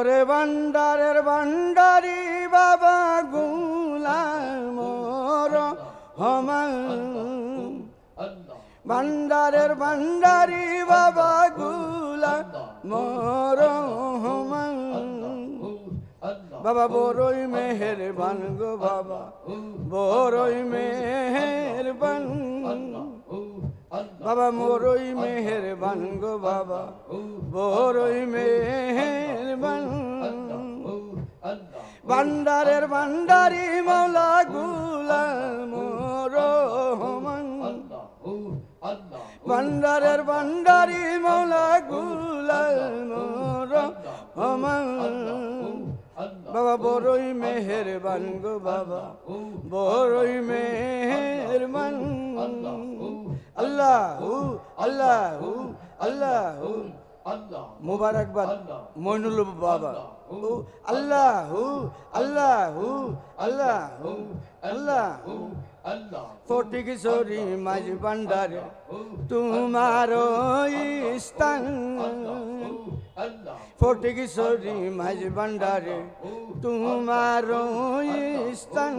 ওরে ভান্ডারের ভান্ডারি বাবা গুলাম হমান ভান্ডারের ভান্ডারি বাবা গুলাম হমান বাবা বড়ই মেহের বান গো বাবা বড়ই মেহের বান বাবা মোরই মেহের বান গো বাবা বড়ই মেহের ভান্ডারের ভান্ডারি মৌলা গুলাম রহমান। ভান্ডারের ভান্ডারি মৌলা গুলাম রহমান। বাবা, বড়ই মেহের গো বাবা, বড়ই মেহের বান আল্লাহ আল্লাহ আল্লাহ। মুবারকবাদ। মইনুল বাবা। ও আল্লাহ হু আল্লাহ হু আল্লাহ হু আল্লাহ। ফটিক সরি মাঝ ভান্ডারে তোমার স্থান। ফটিক সরি মাঝ ভান্ডারে তোমার স্থান।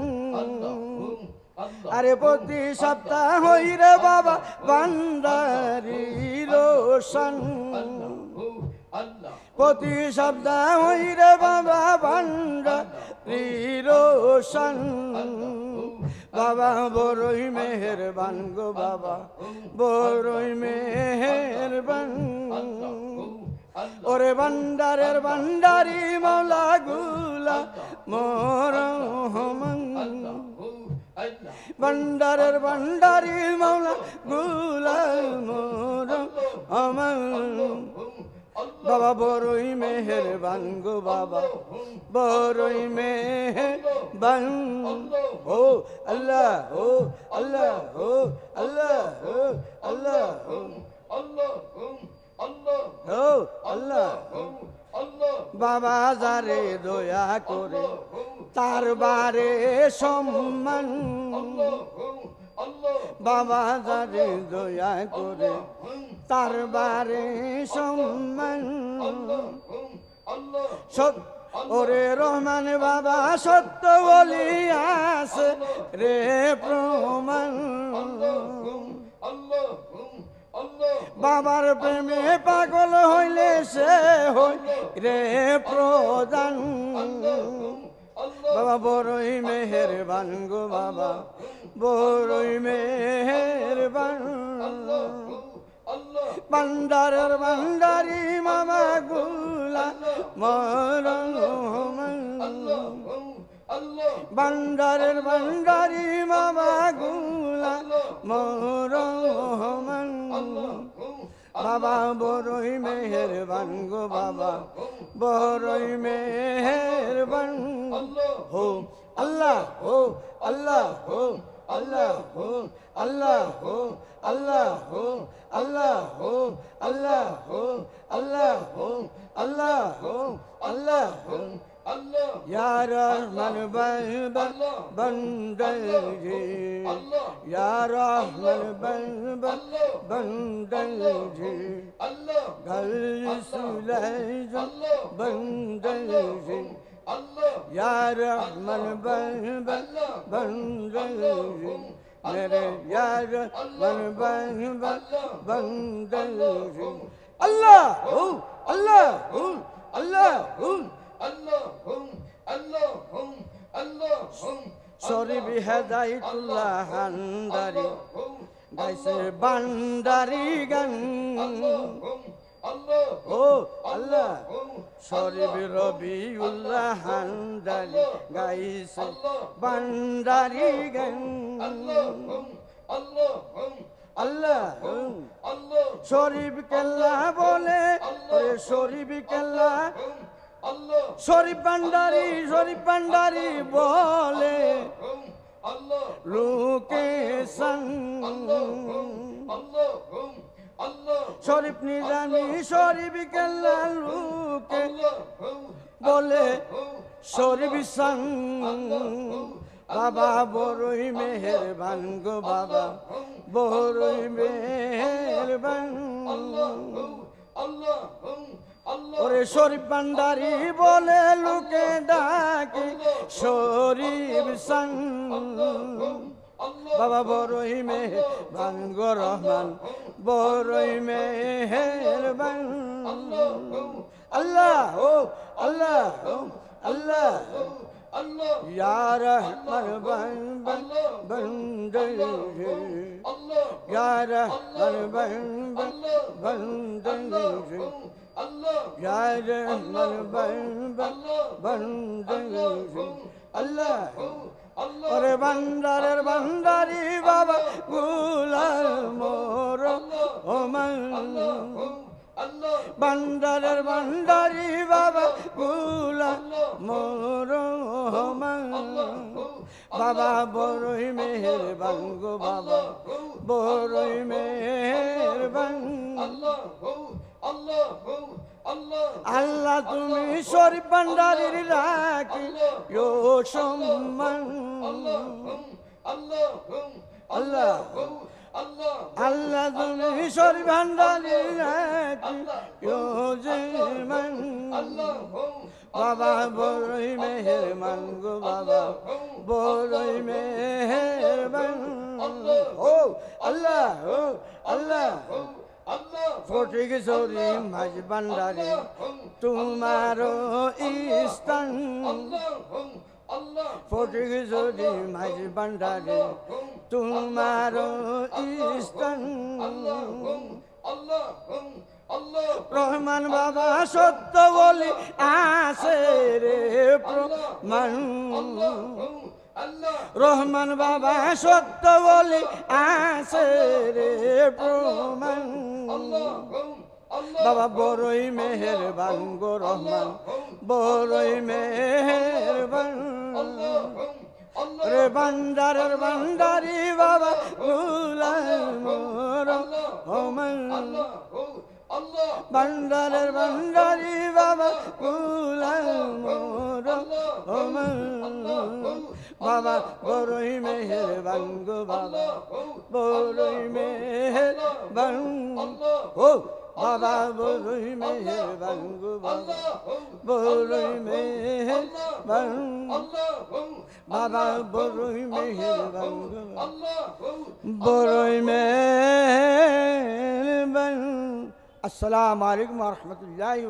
আরে প্রতি সপ্তাহ হইরে বাবা ভান্ডারি রোশন। প্রতি সপ্তাহ হইরে বাবা ভান্ডারি রোশন। বাবা বড়ই মেহেরবান গো বাবা বড়ই মেহেরবান। ওরে ভান্ডারের ভান্ডারি মাওলা গুলা মোর ভান্ডারের ভান্ডারি মাওলা গুলা বাবা বড়ই মেহেরবান গো বাবা বড়ই মেহেরবান। ও আল্লাহ ও আল্লাহ ও আল্লাহ ও আল্লাহ। ও আল্লাহ। বাবা, যারে দয়া করে তার বারে সম্মান বাবা যারে দয়া করে তার বারে সম্মান। ওরে রহমান বাবা, সত্য বলি আছে রে প্রমাণ। বাবার প্রেমে পাগল হইলে সে হই রে প্রদান বাবা বড়ই মেহেরবান গো বাবা। বড়ই মেহেরবান। ভান্ডারের ভান্ডারি মামা গুলা মরণ ভান্ডারের ভান্ডারি মামা গুলা মরণ বাবা বড়ই মেহেরবান গো বাবা, বড়ই মেহেরবান। হো, আল্লাহ হো আল্লাহ, হো। আল্লাহ হো আল্লাহ হো আল্লাহ হো আল্লাহ হো আল্লাহ হো আল্লাহ হো আল্লাহ হো আল্লাহ হো या रहमान बन बंदे या रहमान बन बंदे घर یا رحمن بن بن بن میرے یا رحمن بن بن بن اللہ اللہ اللہ اللہ اللہ শরীফ হেদাইতুল্লাহ হান্দারি গাইছে বান্দারি গান ও আল্লাহ শরীফ রবিউল্লাহ হান্দারি গাইছে বান্দারি গান। আল্লাহ শরীফ কেল্লা বলে শরীফ কেল্লা। শরীফ ভান্ডারি শরীফ ভান্ডারি বলে। লোকে সং শরীফ নিজামি শরীফ কেল্লা লোকে বলে শরীফ সং বাবা বড়ই মেহেরবান গো বাবা বড়ই মেহেরবান। ওরে শরীফ ভান্ডারি বলে লোকে ডাকে শরীফ সাং বাবা বড়ই মেহরবান গো রহমান। बोर में बन बंद अहो अलह ওরে বান্দারের বান্দারি বাবা গুলার মোর ওমান বান্দারের বান্দারি বাবা গুলা মোর বাবা বড়ই মেহেরবান গো বাবা বড়ই মেহেরবান। আল্লাহ তুমি শরীফ ভান্ডারির রাখি ও সম্মান। আল্লাহ আল্লাহ তুমি শরীফ ভান্ডারির রাখি ও বাবা বড়ই মেহেরমান গো বাবা। বড়ই মেহেরবান। ও আল্লাহ ও আল্লাহ। ফটিক সরি মাঝ ভান্ডারে তোমার ইস্তান। ফটিক সরি মাঝ ভান্ডারে তোমার ইস্তান। রহমান বাবা সত্য বলি আসে রে প্রমাণ। রহমান বাবা সত্য বলে আসে রে প্রমাণ। বাবা বড়ই মেহেরবান গো রহমান, বড়ই মেহেরবান। রে বান্দারের বান্দারি বাবা গুলাম রহমান। বান্দারের বান্দারি বাবা গুলাম রহমান। বাবা বড়ই মেহেরবান গো বাবা বড়ই মেহেরবান ও, বাবা বড়ই মেহেরবান গো বাবা বড়ই মেহেরবান বাবা বড়ই মেহেরবান গো বড়ই মেহেরবান আসসালামু আলাইকুম ওয়া রাহমাতুল্লাহি